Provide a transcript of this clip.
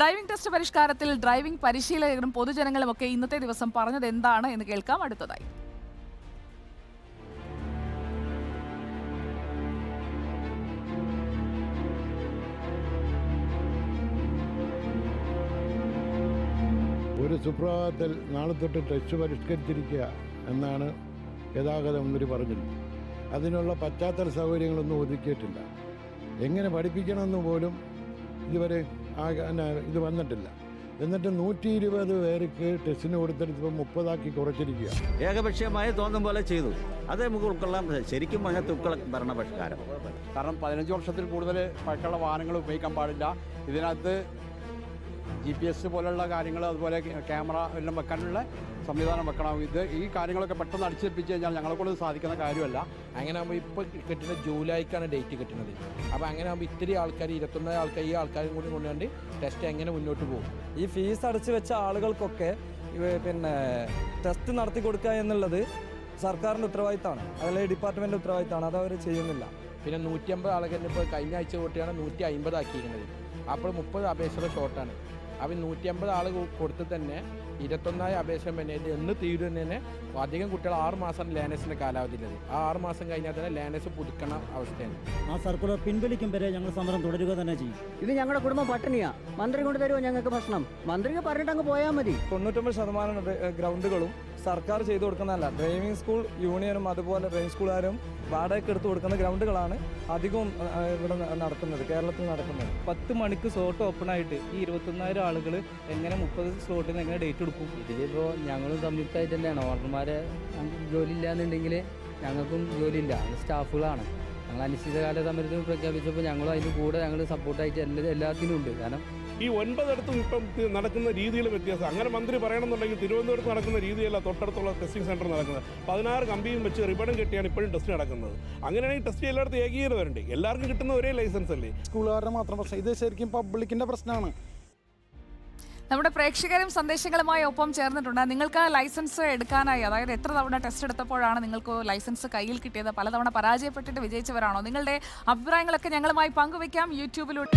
Driving test പരിഷ്കാരത്തിൽ driving പരിശീലകരും പൊതുജനങ്ങളും ഒക്കെ ഇന്നത്തെ ദിവസം പറഞ്ഞത് എന്താണ് എന്ന് കേൾക്കാം അടുത്തതായി. ഒരു സുപ്രഭാതത്തിൽ നാളെ തൊട്ട് ടെസ്റ്റ് പരിഷ്കരിച്ചിരിക്കുക എന്നാണ് ഗതാഗത മന്ത്രി പറഞ്ഞത് അതിനുള്ള പശ്ചാത്തല സൗകര്യങ്ങളൊന്നും ഒതുക്കിയിട്ടില്ല. എങ്ങനെ പഠിപ്പിക്കണമെന്ന് പോലും ഇതുവരെ ഇത് വന്നിട്ടില്ല. എന്നിട്ട് നൂറ്റി ഇരുപത് പേർക്ക് ടെസ്റ്റിന് കൊടുത്തിട്ട് ഇപ്പം മുപ്പതാക്കി കുറച്ചിരിക്കുക ഏകപക്ഷീയമായി തോന്നും പോലെ ചെയ്തു. അതേ നമുക്ക് ഉൾക്കൊള്ളാൻ ശരിക്കും അതിനകത്ത് തുക്കള ഭരണപരിഷ്കാരം. കാരണം പതിനഞ്ച് വർഷത്തിൽ കൂടുതൽ പഴക്കമുള്ള വാഹനങ്ങൾ ഉപയോഗിക്കാൻ പാടില്ല. ഇതിനകത്ത് ജി പി എസ് പോലുള്ള കാര്യങ്ങൾ അതുപോലെ ക്യാമറ എല്ലാം വെക്കാനുള്ള സംവിധാനം വെക്കണം. ഇത് ഈ കാര്യങ്ങളൊക്കെ പെട്ടെന്ന് അടിച്ചേൽപ്പിച്ച് കഴിഞ്ഞാൽ ഞങ്ങളെ കൊണ്ട് സാധിക്കുന്ന കാര്യമല്ല. അങ്ങനെ ആകുമ്പോൾ ഇപ്പോൾ കിട്ടുന്ന ജൂലൈക്കാണ് ഡേറ്റ് കിട്ടുന്നത്. അപ്പോൾ അങ്ങനെ ആകുമ്പോൾ ഇത്തിരി ആൾക്കാർ ഇരുപത്തൊന്ന് ആൾക്കാർ ഈ ആൾക്കാരും കൂടി കൊണ്ടുകൊണ്ട് ടെസ്റ്റ് എങ്ങനെ മുന്നോട്ട് പോകും? ഈ ഫീസ് അടച്ചു വെച്ച ആളുകൾക്കൊക്കെ പിന്നെ ടെസ്റ്റ് നടത്തി കൊടുക്കുക എന്നുള്ളത് സർക്കാരിന്റെ ഉത്തരവാദിത്തമാണ്. അതല്ലെങ്കിൽ ഡിപ്പാർട്ട്മെന്റ് ഉത്തരവാദിത്തമാണ്. അത് അവർ ചെയ്യുന്നില്ല. പിന്നെ നൂറ്റി അമ്പത് ആളുകൾ ഇപ്പോൾ കഴിഞ്ഞ ആഴ്ച കൂട്ടിയാണ് നൂറ്റി അമ്പത് ആക്കിയിരിക്കുന്നത്. അപ്പോൾ മുപ്പത് അപേക്ഷകൾ ഷോർട്ടാണ് അപ്പം നൂറ്റി അമ്പത് ആൾ കൊടുത്ത് തന്നെ ഇരുപത്തൊന്നായ അപേക്ഷ പിന്നെ എന്ന് തീരുന്നതിന് തന്നെ അധികം കുട്ടികൾ ആറ് മാസം ലേനസിന്റെ കാലാവധിയിലത്. ആ ആറ് മാസം കഴിഞ്ഞാൽ തന്നെ ലേനസ് പുതുക്കണ അവസ്ഥയാണ്. ആ സർക്കുലർ പിൻവലിക്കും വരെ ഞങ്ങൾ സമരം തുടരുക തന്നെ ചെയ്യും. ഇത് ഞങ്ങളുടെ കുടുംബം പട്ടിണിയാ. മന്ത്രി കൊണ്ട് തരുമോ ഞങ്ങൾക്ക് ഭക്ഷണം? മന്ത്രിക്ക് പറഞ്ഞിട്ട് അങ്ങ് പോയാൽ മതി. തൊണ്ണൂറ്റൊമ്പത് ശതമാനം ഗ്രൗണ്ടുകളും സർക്കാർ ചെയ്തു കൊടുക്കുന്നതല്ല. ഡ്രൈവിംഗ് സ്കൂൾ യൂണിയനും അതുപോലെ ഡ്രൈവിംഗ് സ്കൂളുകാരും വാടകയ്ക്ക് എടുത്തു കൊടുക്കുന്ന ഗ്രൗണ്ടുകളാണ് അധികവും ഇവിടെ നടക്കുന്നത് കേരളത്തിൽ നടക്കുന്നത്. പത്ത് മണിക്ക് സ്ലോട്ട് ഓപ്പൺ ആയിട്ട് ഈ ഇരുപത്തൊന്നായിരം ആളുകൾ എങ്ങനെ മുപ്പത് സ്ലോട്ടിന് എങ്ങനെ ഡേറ്റ് കൊടുക്കും ഇതിലിപ്പോൾ ഞങ്ങളും സംയുക്തമായിട്ട് തന്നെയാണ്. ഓർഡർമാരെ ജോലി ഇല്ലാന്നുണ്ടെങ്കിൽ ഞങ്ങൾക്കും ജോലിയില്ല. ഇല്ല സ്റ്റാഫുകളാണ്. ഞങ്ങൾ അനിശ്ചിതകാല സമരത്തിൽ പ്രഖ്യാപിച്ചപ്പോൾ ഞങ്ങളും അതിന് കൂടെ ഞങ്ങൾ സപ്പോർട്ടായിട്ട് എല്ലാ എല്ലാത്തിനും ഉണ്ട്. കാരണം ഈ ഒൻപതിടത്തും ഇപ്പം നടക്കുന്ന രീതിയിൽ വ്യത്യാസം. അങ്ങനെ മന്ത്രി പറയണമെന്നുണ്ടെങ്കിൽ തിരുവനന്തപുരത്ത് നടക്കുന്ന രീതിയല്ല തൊട്ടടുത്തുള്ള ടെസ്റ്റിംഗ് സെന്റർ നടക്കുന്നത്. പതിനാറ് കമ്പിയും വെച്ച് റിബണും കെട്ടിയാണ് ഇപ്പോഴും ടെസ്റ്റ് നടക്കുന്നത്. അങ്ങനെയാണെങ്കിൽ ടെസ്റ്റ് എല്ലായിടത്തും ഏകീകരണം വരണ്ടേ എല്ലാവർക്കും കിട്ടുന്ന ഒരേ ലൈസൻസ് അല്ലേ? സ്കൂളുകാരുടെ മാത്രം പ്രശ്നം. ഇത് ശരിക്കും പബ്ലിക്കിന്റെ പ്രശ്നമാണ്. നമ്മുടെ പ്രേക്ഷകരും സന്ദേശങ്ങളുമായി ഒപ്പം ചേർന്നിട്ടുണ്ട്. നിങ്ങൾക്ക് ലൈസൻസ് എടുക്കാനായി അതായത് എത്ര തവണ ടെസ്റ്റ് എടുത്തപ്പോഴാണ് നിങ്ങൾക്ക് ലൈസൻസ് കയ്യിൽ കിട്ടിയത്? പലതവണ പരാജയപ്പെട്ടിട്ട് വിജയിച്ചവരാണോ? നിങ്ങളുടെ അഭിപ്രായങ്ങളൊക്കെ ഞങ്ങളുമായി പങ്കുവയ്ക്കാം യൂട്യൂബിലൂടെ.